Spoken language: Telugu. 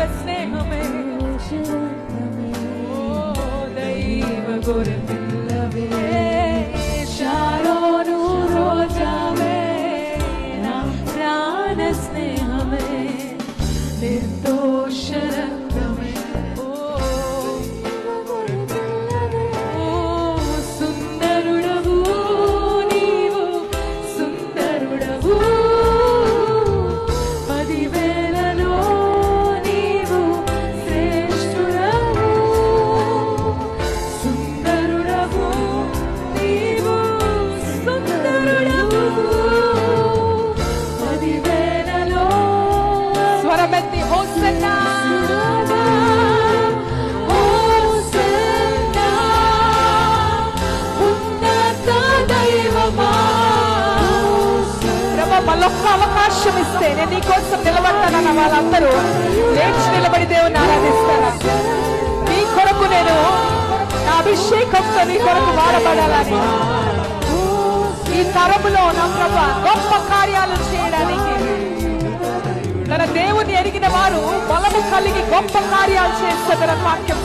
deséame. Oh, they even go to me. Sharon, who wrote ప్రభా అవకాశం ఇస్తే నేను నీ కోసం నిలబడతానన్న వాళ్ళందరూ లేచి నిలబడి దేవుని ఆరాధిస్తారా. నీ కొరకు నేను నా అభిషేకంతో నీ కొరకు వాడబడాలని. ఈ తరములో నా ప్రభ గొప్ప కార్యాలు చేయడానికి తన దేవుని ఎరిగిన వారు బలము కలిగి గొప్ప కార్యాలు చేస్తారని వాక్యం